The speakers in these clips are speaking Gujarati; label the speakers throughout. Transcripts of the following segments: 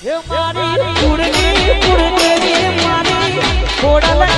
Speaker 1: એ મારી કુળની કુળદેવી મારી ખોડલ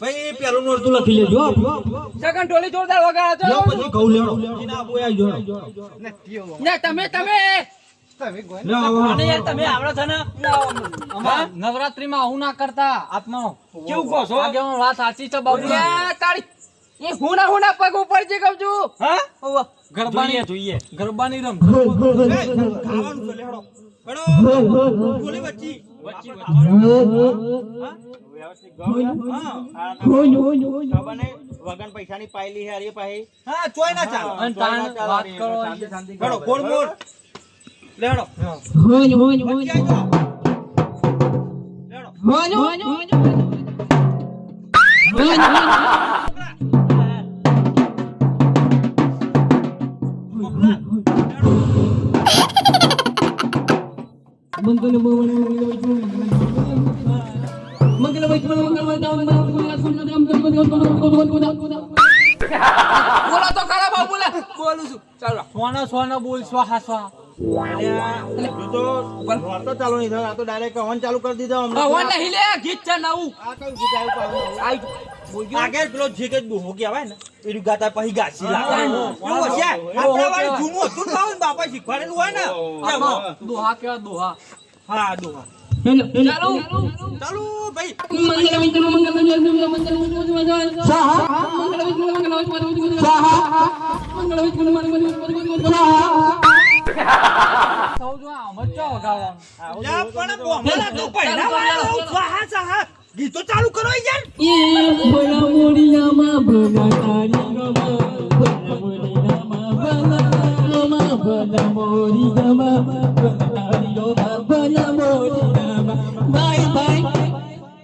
Speaker 2: ભાઈ પેલું નોરતું લખી લેજો
Speaker 3: સગન ટોલી જોરદાર વગાડો
Speaker 2: જો
Speaker 3: છો
Speaker 2: પછી કહું લેણો આબુ આઈ જોડો
Speaker 3: ને તમે તમે.
Speaker 2: નવરાત્રી માં
Speaker 3: અને યાર તમે આવડો છો ને. નવરાત્રીમાં આવું ના કરતા આત્મા કેવું કહો છો? વાત સાચી છે બાબુ? તારી એ હું ના હું ના પગ ઉપર જે કઉ છું. હા? ગરબાની જોઈએ ગરબાની રમ.
Speaker 2: ખાવાનું છે લેવડો હેડો ગોલી
Speaker 4: પૈસા વગન પૈસાની પાયલી હે અરે પાહી.
Speaker 2: હા ચોય ના ચાલો.
Speaker 3: અન તાન વાત કરો
Speaker 2: કરો ગોળ મોર લેડો.
Speaker 5: હોય હોય
Speaker 2: હોય આઈ હોય હોય
Speaker 5: મંગલ
Speaker 2: હોય ને.
Speaker 3: સ્વાહા દોહા કેવા દોહા.
Speaker 2: હા ડોહા
Speaker 3: ચાલો,
Speaker 2: ચાલુ ભાઈ
Speaker 5: મંગલ વૈષ્ણવ મંગલ વૈષ્ણવ મંગલ વૈષ્ણવ સાહા મંગલ વૈષ્ણવ મંગલ વૈષ્ણવ સાહા મંગલ વૈષ્ણવ મંગલ વૈષ્ણવ સાહા
Speaker 3: સૌ જો આમ જ વગાડવાનું
Speaker 2: યા પણ
Speaker 4: તો
Speaker 2: બોમ્બેલા તો પહેલા વાળા સ્વાહા સ્વાહા ગીતો ચાલુ. કરો યાર
Speaker 5: એ ભલા મોરિયામાં ભલા તારી ગમા ભલા મોરિયામાં ભલા ગમા ભલા ગમા ભલા તારી ગમા bye bye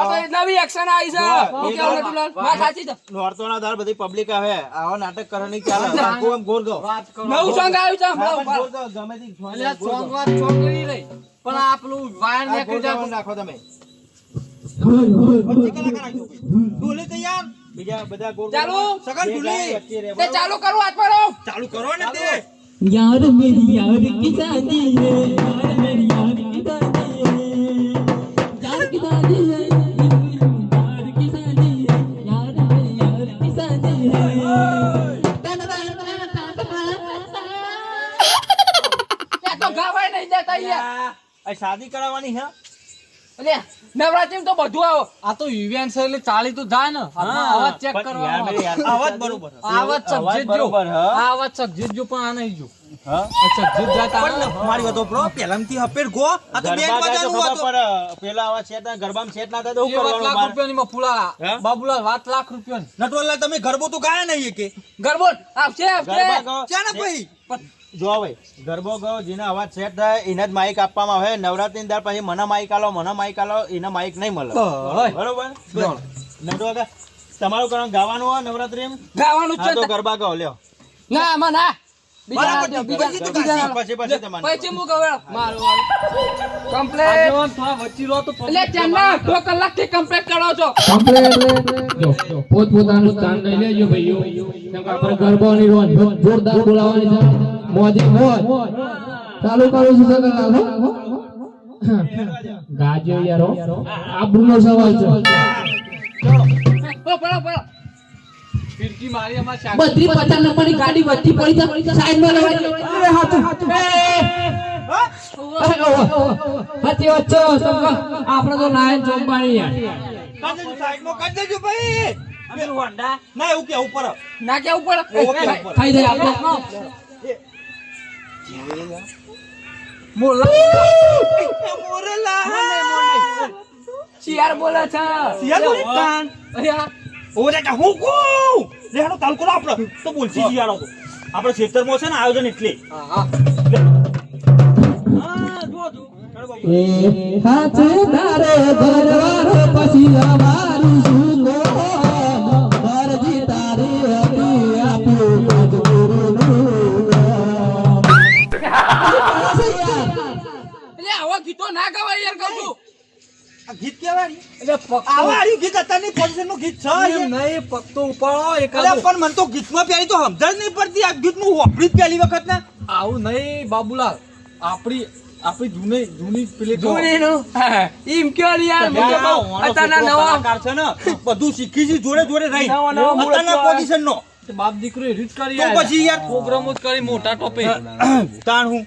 Speaker 3: આપણે નવી એક્શન આવી છે. હું કેવું નટુલાલ વાત સાચી છે.
Speaker 4: નોરતો ના દર બધી પબ્લિક આવે. આવો નાટક કરવાની ચાલે. આખું આમ ગોર ગો.
Speaker 3: નવું સોંગ આવ્યું છે હમણાં
Speaker 4: ગમે તે
Speaker 3: સોંગ વાત સોંગ કરી લઈ પણ આ પેલું વાયર ને
Speaker 4: કરી નાખો તમે.
Speaker 2: ડોલી તૈયાર?
Speaker 4: બીજા બધા ગોળ
Speaker 3: ચાલુ?
Speaker 2: સગન
Speaker 4: ડોલી
Speaker 3: તે ચાલુ કરો હાથ પર
Speaker 2: ચાલુ કરો ને તે.
Speaker 5: યાર મેરી યાર કી
Speaker 3: શાદી હે યાર મેરી યાર
Speaker 4: કી શાદી કરાવવાની હે?
Speaker 3: નવરાત્રી તો બધું આવો. આ તો ઇવેન્ટ છે એટલે ચાલી તો જાય ને. અવાજ ચેક કરવાનો.
Speaker 4: મેરે અવાજ બરોબર
Speaker 3: આવાજ જો
Speaker 4: બરોબર હે.
Speaker 3: આ આવાજ સબજેટ જો પણ આ નહીં જો.
Speaker 1: તમે ગરબો તો ગાયા નહીં કે
Speaker 3: ગરબો? આપશે
Speaker 4: જો ભાઈ ગરબો ગયો જેને અવાજ સેટ થાય એને જ માઇક આપવામાં આવે. નવરાત્રી દર પછી મને માઇક આલો મને માઇક આલો એને માઇક નહીં મળે. બરોબર? નટવા કા તમારું કારણ ગાવાનું હોય નવરાત્રી
Speaker 3: ગાવાનું છે
Speaker 4: તો ગરબા ગાઓ લ્યો.
Speaker 3: ના આમાં ના.
Speaker 2: પોતપોતાનું સ્થાન લઈ લેજો ભાઈઓ. કેમ કે આપણે ગરબાની રોજ જોરદાર બોલાવાની છે. મોજે મોજ ચાલુ કરું છું સગન લાલો ગાજો યારો. આબરૂનો સવાલ છે. બત્રી પચાસ ગાડી વચ્ચે પડી છે. સાઈડમાં લેવાય અરે હાથું હાથી વચ્ચે આપણે તો નાયન ચોંપાણી યાર.
Speaker 1: દેજો ભાઈ. ના એવું કે ઉપર
Speaker 3: ના કેવું પડે
Speaker 2: ખાઈ જાય આપણે.
Speaker 3: મોલા
Speaker 1: મોરેલા
Speaker 3: શિયાર બોલે છે.
Speaker 1: શિયાળ બોલે? તાન.
Speaker 3: અરે
Speaker 1: ઓરે કા હું કો લેહાડો તાલ કરો આપણે તો બોલસી શિયાળો તો. આપણે ખેતરમાં છે ને આયોજન એટલે.
Speaker 3: હા હા.
Speaker 1: હા જો જો
Speaker 2: એ હાથે તારે ઘરવાળો પછી અમારું શું
Speaker 1: કેવાય
Speaker 3: એટલે પક્કો
Speaker 1: આવા આર્યું ગીત અત્યારની પોઝિશનનું ગીત છે
Speaker 3: એમ નહીં પક્કો ઉપાડો
Speaker 1: અરે પણ મને તો ગીતમાં પહેલી તો સમજણ નહીં પડતી. આ ગીતનું હોભળી જ પહેલી વખત ને
Speaker 3: આવું નહીં બાબુલાલ. આપણી આપણી જૂની જૂની પેલી તો-
Speaker 6: એમ કયો યાર અત્યારના નવા
Speaker 1: છે ને બધું શીખી છે જોડે જોડે રહી. અત્યારના પોઝિશન નો
Speaker 3: બાપ દીકરો રીત કરી
Speaker 1: તો પછી યાર
Speaker 3: પ્રોગ્રામો જ કરી મોટા ટોપે.
Speaker 1: તાણ હું.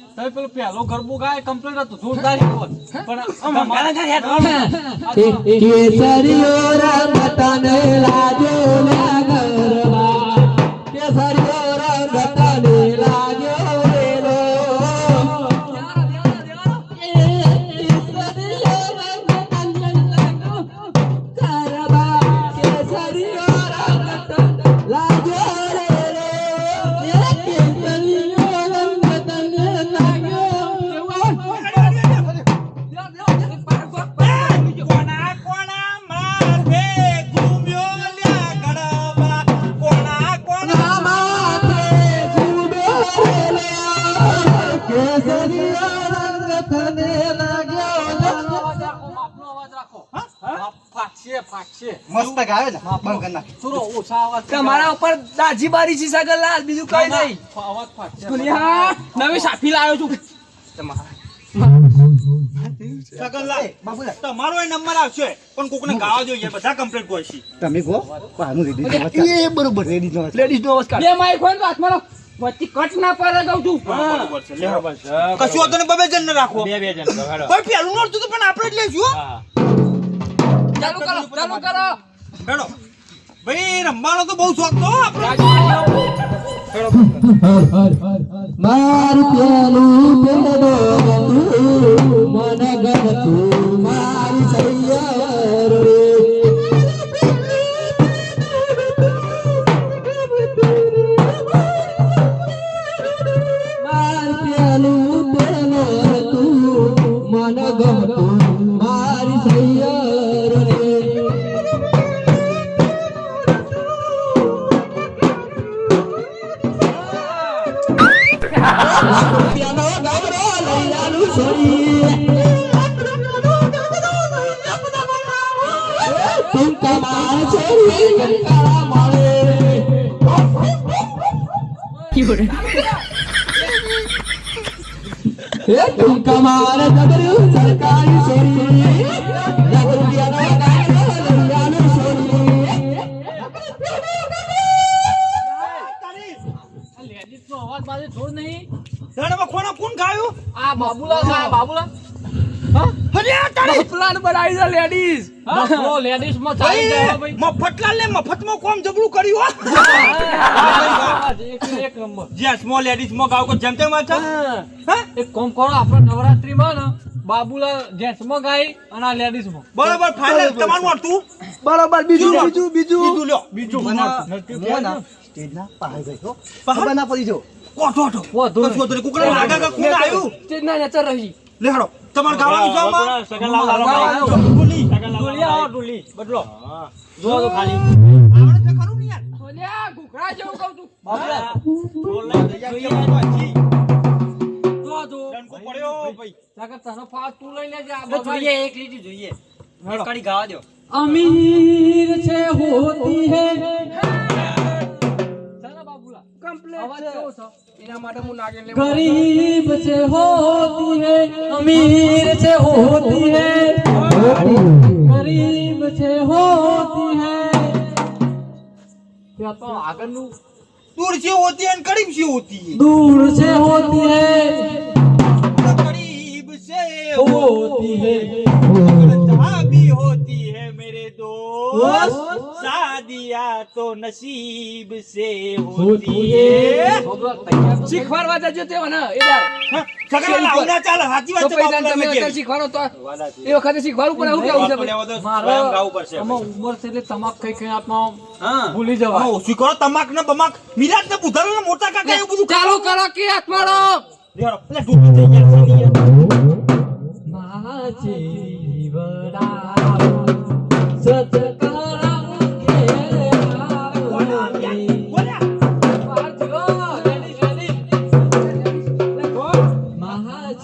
Speaker 3: તમે પેલો પહેલો ગરબો ગાય કમ્પ્લીટ હતો. જોરદાર હતો. પણ
Speaker 2: કેસરીઓ રંગ તને લાજો ના ગરબા. કેસરીઓ રંગ તને લાજો
Speaker 1: મસ્ત ગાવે ને
Speaker 3: માપનો. સુરો ઓછા અવાજ
Speaker 6: તમારા ઉપર દાજી બારી છે સગનલાલ બીજું કઈ નહીં.
Speaker 3: અવાજ ફાટશે.
Speaker 6: દુનિયા નવી સાફી લાવ્યો છું.
Speaker 1: તમારો નંબર આવશે પણ કોકને ગાવા જોઈએ બધા કમ્પ્લીટ કોઈ
Speaker 7: તમે કહો પાનું રેડી એ બરોબર રેડી નો
Speaker 6: લેડીઝ નો અવસ્કાર
Speaker 3: બે માઈક હોય તો હાથમાં લો. વચ્ચે કટ ના પડે કહું છું.
Speaker 1: બરોબર છે લેવો. કશું વાંધો નહીં બબે જણ ને રાખો.
Speaker 4: બે બે જણ
Speaker 1: પણ પેલું નડતું તો પણ આપણે જ
Speaker 4: લેશું
Speaker 3: ચાલુ કરો ચાલુ કરો.
Speaker 1: હેડો ભાઈ રમવાનો તો બહુ શોખ તો હો આપણે
Speaker 2: મારું પેલું પેલો મન ગમતું મારી સૈયર
Speaker 1: લેડીઝમાં ગાવ કો જેમ તેમ વાત છે હા?
Speaker 5: એક કોમ કરો આપણે નવરાત્રી માં ને બાબુલા જેન્ટ્સમાં ગાય અને આ લેડીઝમાં
Speaker 1: બરોબર ફાઇનલ તમારું હતું
Speaker 7: બરોબર બીજું. બીજું બીજું.
Speaker 1: બીજું લ્યો.
Speaker 5: બીજું
Speaker 7: સ્ટેજના પહાડ ગઈ હો. ખબર ના પડી જો.
Speaker 5: વધુ
Speaker 1: કશું હતું નહીં. કુકડા લાગા કા કોણ આવ્યું?
Speaker 5: સ્ટેજ ના નચર રહી.
Speaker 1: લે હાડો તમારે ગાવાનું સગા લાવ
Speaker 5: લાવ
Speaker 1: ડુલી.
Speaker 5: ડુલી આવો ડુલી.
Speaker 1: બદલો.
Speaker 5: જો તો ખાલી.
Speaker 1: આવડે છે ખરું ને યાર.
Speaker 5: ઓલ્યા ઘૂઘરા જેવું કહું છું. જો જો
Speaker 1: ડંકો પડ્યો ભાઈ.
Speaker 5: સાગર તને ફાસ તું લઈ લેજે આ
Speaker 8: જોઈએ એક લીટી જોઈએ. કડી ગાવા દો
Speaker 3: અમીર છે હોતી હે. गरीब से होती है अमीर से होती है गरीब से होती है
Speaker 5: क्या तो आगन
Speaker 1: दूर से होती है करीब से होती है
Speaker 3: दूर से होती है
Speaker 1: करीब से
Speaker 3: होती है
Speaker 1: दोस्त शादियाँ तो नसीब से होती है
Speaker 5: શીખવાડવા જજો તે મને એ દાર
Speaker 1: हाँ, સગા લાવું ના ચાલે સાચી વાત
Speaker 5: તો
Speaker 1: છે
Speaker 5: પછી
Speaker 1: બાપુ,
Speaker 5: તમે
Speaker 1: તમે
Speaker 5: અત્યારે
Speaker 1: કેમ?
Speaker 5: શીખવાડો તો એ વખતે શીખવાડવું પણ એવું કેવું છે
Speaker 1: બાપુ લેવા દો,
Speaker 5: ભાઈ? મારે
Speaker 1: સ્વયં ગાવું પડશે
Speaker 5: આમાં ઉંમર છે એટલે તમાક ખાઈ ખાઈ આત્મા
Speaker 1: હા.
Speaker 5: ભૂલી
Speaker 1: હા,
Speaker 5: જવાય
Speaker 1: ઓછું કરો તમાક ને બમાક મિરાજ ને બુધારો ને મોટા કાકા એવું બધું
Speaker 5: ચાલુ કરો કે આત્માડો
Speaker 1: લેવાડો. એટલે ડૂબી થઈ ગયા છે ને યાર.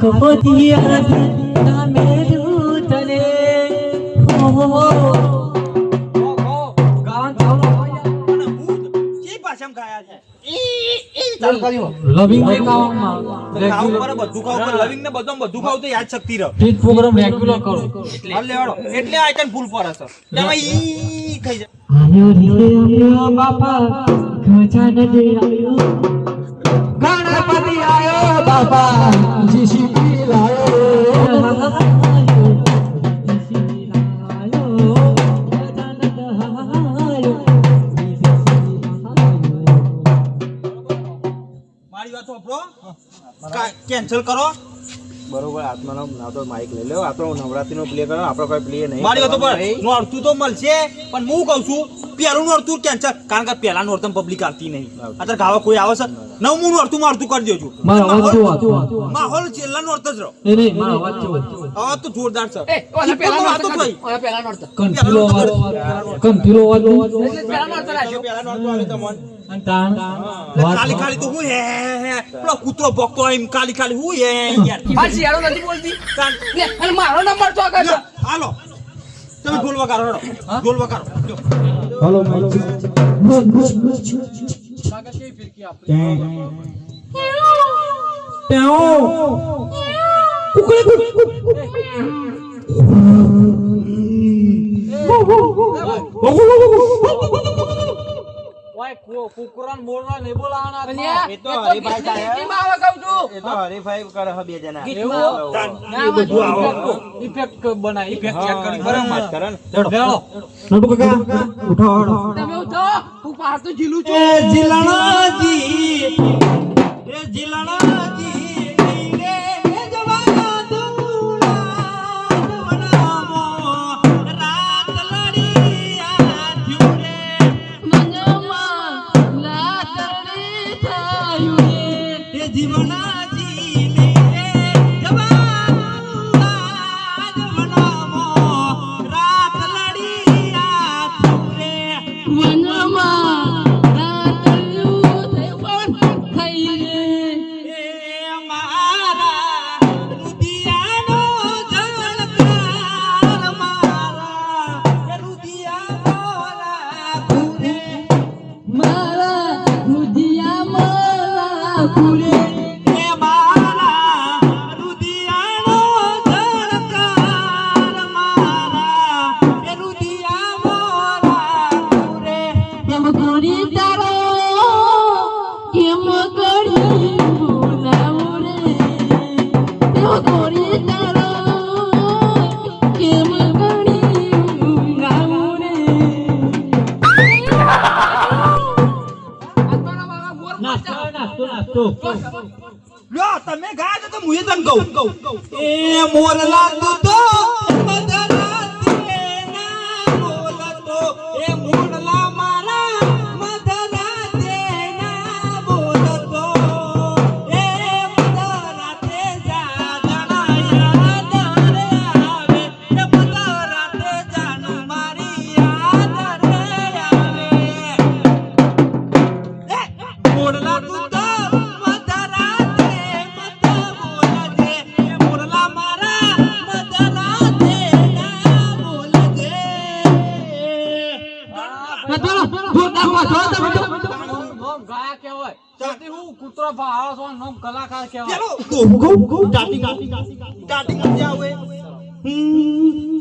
Speaker 3: દૂતને હો
Speaker 7: કર્યું
Speaker 3: લવિંગ ને કાવામાં
Speaker 1: ખાવું બધું ખાવું પડે. લવિંગ ને બધું બધું ખાવું તો યાદ શક્તિ રહે.
Speaker 3: પ્રોગ્રામ રેગ્યુલર કરો
Speaker 1: હાલ લેવાડો. એટલે ફૂલ પડે છે. તેમાં ઈ થઈ જાય.
Speaker 3: આયો રે આયો બાપા ગજાનન આયો ગણપતિ આયો બાપા જીસીપી લાયો.
Speaker 1: કેન્સલ કરો.
Speaker 4: આત્માનો ના તો માઇક લઈ લો આપણો નવરાત્રીનો પ્લે કરો આપણો કોઈ પ્લે નહીં
Speaker 1: મારી વાત પર. નોરતું તો મળશે પણ હું કહું છું પેલું નોરતું કેન્સલ કારણ કે પેલા નોરતું પબ્લિક આવતી નહીં. અત્યારે ગાવા કોઈ આવે છે નવમું નોરતું મારતું કરી દેજો. માહોલ છેલ્લા નોરત જ રહો.
Speaker 3: અવાજ
Speaker 1: તો જોરદાર છે.
Speaker 5: એ ઓલા પેલા
Speaker 1: વાતો થઈ.
Speaker 5: પેલા નોરતા
Speaker 3: કંઠીલો અવાજ. કંઠીલો અવાજ.
Speaker 5: નોરતા
Speaker 1: પેલા નોરતું આવે તમને
Speaker 3: અને તાણ
Speaker 1: કાલી ખાલી તો હું હે હે પેલો કૂતરો હોય એમ કાલી ખાલી હું હે યાર
Speaker 5: આ શિયાળો નથી બોલતી
Speaker 1: કાન-
Speaker 5: લે અને મારો નંબર તો આગળ
Speaker 1: હાલો તમે ઢોલ વગાડો હેડો. વગાડો લ્યો.
Speaker 3: હલો
Speaker 5: કાકા કેવી ફિરકી આપણી
Speaker 3: ઓય કુ- કુકરાને મોરવા બોલાવાના
Speaker 4: એ તો હરીફાઈ થાય એ તો હરીફાઈ કરે હે બે જણા.
Speaker 3: એવું?
Speaker 4: બધું આવો.
Speaker 3: ઇફેક્ટ બનાવી ઇફેક્ટ
Speaker 4: ચેક કરી બરાબર. વાત કરે ને
Speaker 1: નટુ કાકા ઉઠો
Speaker 3: તમે ઉઠો. હું પાછું ઝીલું
Speaker 1: એ જીલણાજી એ જીલણાજી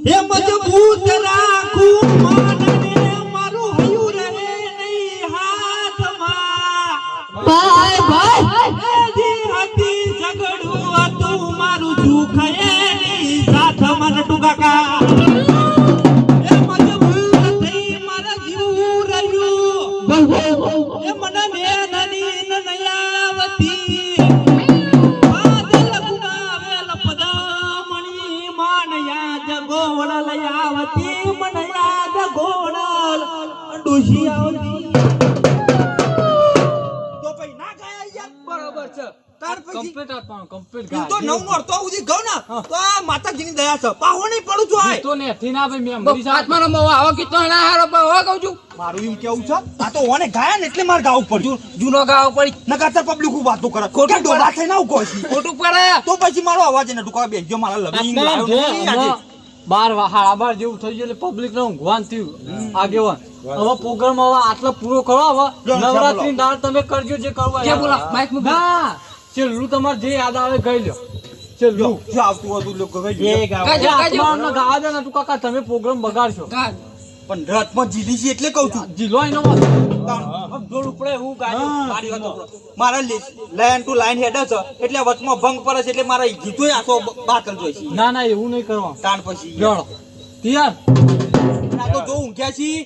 Speaker 1: હે મજબૂત રાખું માનને મારું હયું રહે નહીં. હાથમાં જી હતી ઝઘડું હતું મારું દુઃખ એની સાથમાં નટુ તાર પછી
Speaker 3: કમ્પ્લીટ આપવાનું કમ્પ્લીટ
Speaker 1: હું તો નવ નો તો સુધી ગઉં ને તો આ માતાજીની દયા છે. પાહો નહીં પડું છું આય.
Speaker 3: તો ને થી ના ભાઈ મેમરી સાથે
Speaker 1: મારું એમ કેવું છે? આ તો ઓને ગાયા ને એટલે મારે ગાવું પડ્યું
Speaker 3: જૂનો ગાવ પડી
Speaker 1: નકાતર પબ્લિક વાતો કરે. ખોટું ડોલા થઈ ના
Speaker 3: ખોટું પડે.
Speaker 1: તો પછી મારો અવાજ એને ટુકા બેસજો મારા લવિંગ લાવ્યો
Speaker 3: બાર હાડા બાર જેવું થઈ ગયું એટલે પબ્લિક ને ઊંઘવાન થયું. આગેવાન. હવે પ્રોગ્રામ હવે આટલો પૂરો કરો હવે નવરાત્રી દાળ તમે કરજો જે કરવું માઇક ના છેલ્લું તમારે જે યાદ આવે ગઈ લ્યો. છેલ્લું
Speaker 1: જે આવતું હતું લોકો.
Speaker 4: ગાવ
Speaker 3: દે ને તું કાકા તમે પ્રોગ્રામ બગાડશો.
Speaker 1: પણ રથમાં જીલી છે એટલે કહું છું.
Speaker 3: જીલો એનો
Speaker 1: મારી લાઈન ટુ લાઈન હેડ છે એટલે વચમાં ભંગ પડે છે એટલે મારા ગીતોય આખો બાતલ જોઈશે
Speaker 3: ના ના એવું નહીં કરવા
Speaker 1: તાણ પછી
Speaker 3: તૈયાર?
Speaker 1: આ તો જો ઊંઘ્યા છી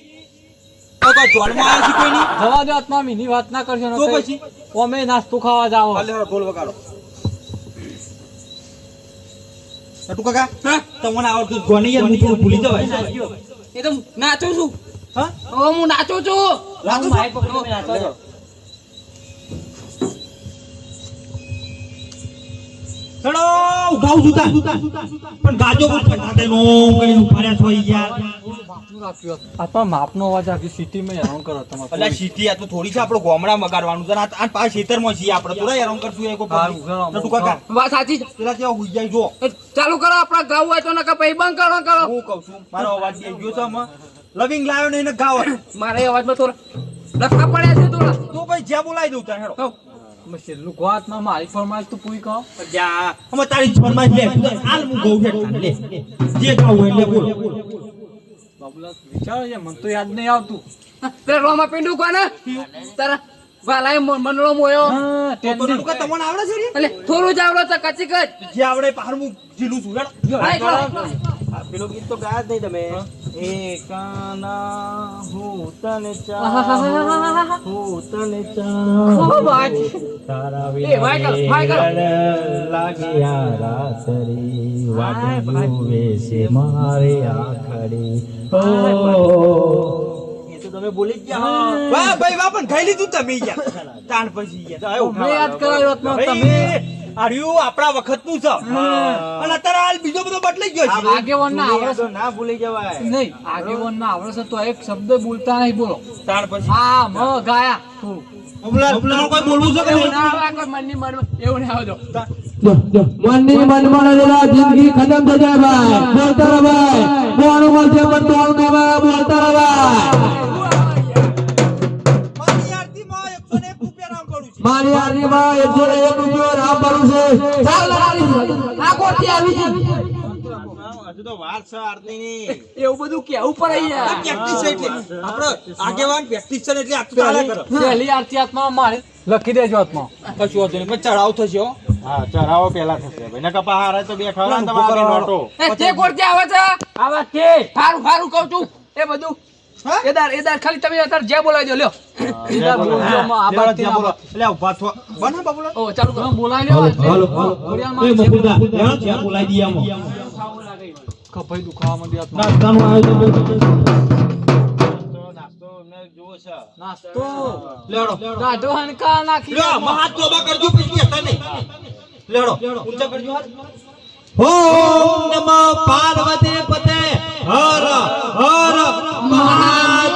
Speaker 1: તો જોડમાં આવ્યા છે કોઈ
Speaker 3: જવા દો આત્મા મીની વાત ના કરશો
Speaker 1: તો પછી?
Speaker 3: અમે નાસ્તો ખાવા જાવ
Speaker 1: હાલે હવે ઢોલ વગાડો. નટુ કાકા તમને આવડતું જ યાર હું થોડું ભૂલી જવાય.
Speaker 5: એ તો નાચું છું.
Speaker 1: હા?
Speaker 5: હું નાચું છું.
Speaker 1: લાગુ
Speaker 4: પકડી
Speaker 1: ઉઠાવું છું તાર. પણ ગાજો કોઈ ફટાકે નો કરીને ઊભા છો યાર
Speaker 3: આત્મા માપનો અવાજ આખી સિટીમાં હેરાન કરો
Speaker 1: અલ્યા
Speaker 3: તમારે
Speaker 1: સીટી આ તો થોડી છે આપણો ગોમડા મગાડવાનું છે. આ- પાછા ખેતરમાં છીએ આપણે. થોડા હેરાન કરશું એ કોઈ કાકા.
Speaker 5: વાત સાચી છે.
Speaker 1: પેલા ત્યાં હુઈ જાય જો.
Speaker 5: ચાલુ કરો આપણા ગાવું હોય તો નકર પછી બંધ કરો કરો.
Speaker 1: હું કહું છું મારો અવાજ ગયો છે. લવિંગ લાવ્યો ને એને ગાવ.
Speaker 5: મારા અવાજમાં થોડા લખા પડ્યા છે થોડા.
Speaker 1: તો ભાઈ જ્યાં બોલાવી દઉં ત્યાં હેડો.
Speaker 3: અમે છેલ્લું ગોતમાં મારી ફરમાઈશ તો પૂરી કહો
Speaker 1: જા અમે તારી ફરમાઈશ લે હાલ હું ગઉં હેડ લે. જે ગાવું હોય એટલે બોલ.
Speaker 3: બાબુલાલ વિચારો છે મને તો યાદ નહીં આવતું.
Speaker 5: પેલા રોમા પિંડુ કોને? તારા મનડો મોયો.
Speaker 1: તો તો તમને આવડે છે?
Speaker 5: એટલે થોડું જ આવડો તો કચી કચ.
Speaker 1: જે આવડે હું ઝીલું છું
Speaker 4: પેલું ગીત તો ગાયા જ નહીં તમે. એ હું તને
Speaker 5: આહાહાહાહાહા.
Speaker 4: હું તને ચા તારા
Speaker 5: એ, વાય કર, વાય કર.
Speaker 4: લાગ્યા રાતરી. વાટ જુએ મારે આખડી. એ તો તમે ભૂલી જ ગયા હો.
Speaker 1: વાહ ભાઈ વાહ પણ ખાઈ લીધું તમે ગયા તાણ પછી ગયા
Speaker 3: મેં યાદ કરાવ્યો તમે.
Speaker 1: આર્યું આપણા વખતનું છે અને અત્યારે હાલ બીજો બધો બદલાઈ ગયો છે.
Speaker 3: આગેવાનના
Speaker 4: ભૂલી
Speaker 3: આવડે
Speaker 4: ના ભૂલી જવાય.
Speaker 3: નહીં આગેવાનના આવડે છે તો એક શબ્દ બોલતા નહીં બોલો.
Speaker 1: તાણ પછી.
Speaker 3: હા મ ગાયા
Speaker 1: કોઈ બોલવું છે કે
Speaker 5: એવું ના મનની મનમાં એવું ના આવજો
Speaker 2: મનની રહેલા જિંદગી ખતમ થઈ જાય ભાઈ. બોલતા રહો ભાઈ બોવાનું મળશે પણ તોડું બોલતા રહો
Speaker 1: મારી
Speaker 2: આરતી માં એકસો ને એક રૂપિયો રામ ભરું છે. ચાલ લડાડી આ કોટી આવી છે
Speaker 4: હજુ તો વાર છે આરતીની
Speaker 5: એવું બધું કેવું પડે યાર
Speaker 1: પ્રેક્ટિસ છે એટલે. આપણે આગેવાન પ્રેક્ટિસ છે એટલે આખું ચાલ્યા કરે.
Speaker 3: પહેલી આરતી આત્મા મારે લખી દેજો આત્મા
Speaker 1: કશું વાંધો નહીં, પણ ચડાવ થશે હા.
Speaker 4: ચઢાવો પેલા થશે. ભાઈ નકર પાછા હારે તો બે ખવડાવે તમારે નોટો
Speaker 5: તે કોરથી આવે છે આવા કે હારું હારું કહું છું. એ બધું? એદાર એદાર ખાલી તમે અત્યારે જે બોલાવી દો લ્યો.
Speaker 3: કપાઈ દુખાવા માંડી આત્મા
Speaker 2: નાસ્તાનું આયોજન બહુ સરસ છે.
Speaker 4: નાસ્તો.
Speaker 3: દાઢો નાખી
Speaker 1: લ્યો, કરજો પછી નહીં. ઊંચા કરજો હાથ.
Speaker 2: ઓમ નમઃ પાર્વતી પતે. હર હર
Speaker 9: આ